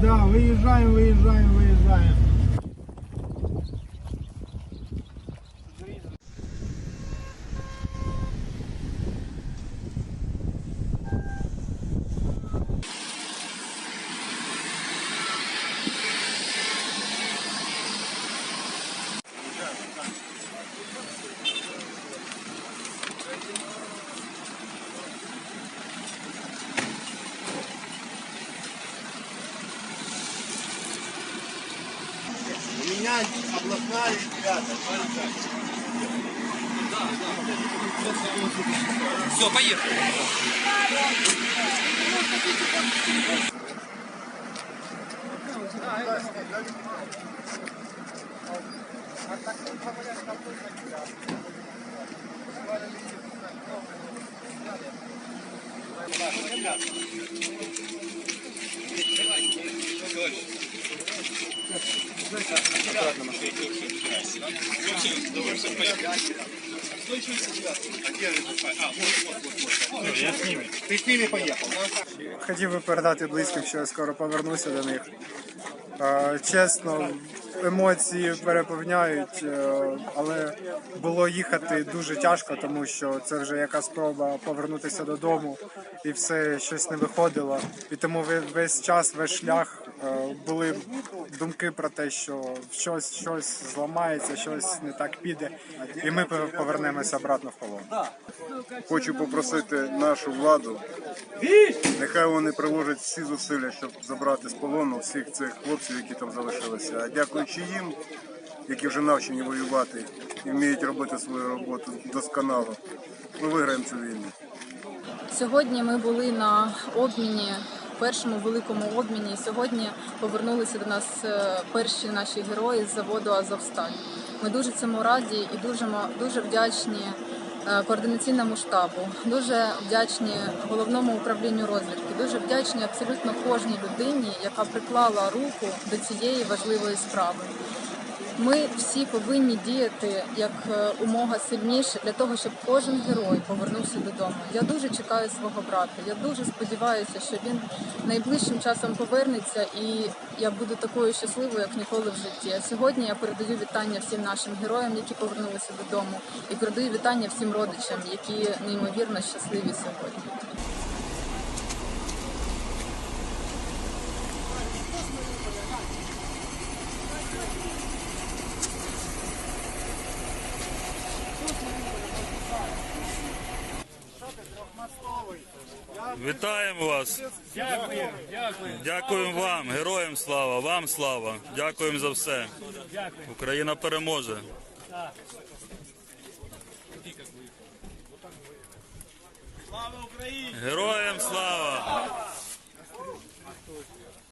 Да, виїжджаємо, виїжджаємо, виїжджаємо. меня областная девятая. Все, поехали. Thank you. Ты з ними поїхав. Хотів би передати близьким, що я скоро повернуся до них. Чесно, емоції переповняють, е, але було їхати дуже тяжко, тому що це вже яка спроба повернутися додому, і все щось не виходило. І тому весь час, весь шлях е, були думки про те, що щось, щось зламається, щось не так піде, і ми повернемося обратно в полон. Хочу попросити нашу владу, нехай вони приложать всі зусилля, щоб забрати з полону всіх цих хлопців, які там залишилися. А дякуючи їм, які вже навчені воювати і вміють робити свою роботу досконало, ми виграємо цю війну. Сьогодні ми були на обміні, першому великому обміні. Сьогодні повернулися до нас е, перші наші герої з заводу Азовсталь. Ми дуже цьому раді і дуже дуже вдячні е, координаційному штабу, дуже вдячні головному управлінню розвідки, дуже вдячні абсолютно кожній людині, яка приклала руку до цієї важливої справи. Ми всі повинні діяти як е, умога сильніше для того, щоб кожен герой повернувся додому. Я дуже чекаю свого брата. Я дуже сподіваюся, що він найближчим часом повернеться, і я буду такою щасливою, як ніколи в житті. Сьогодні я передаю вітання всім нашим героям, які повернулися додому, і передаю вітання всім родичам, які неймовірно щасливі сьогодні. Вітаємо вас. Дякуємо вам, героям слава, вам слава. Дякуємо за все. Україна переможе. Слава Україні! Героям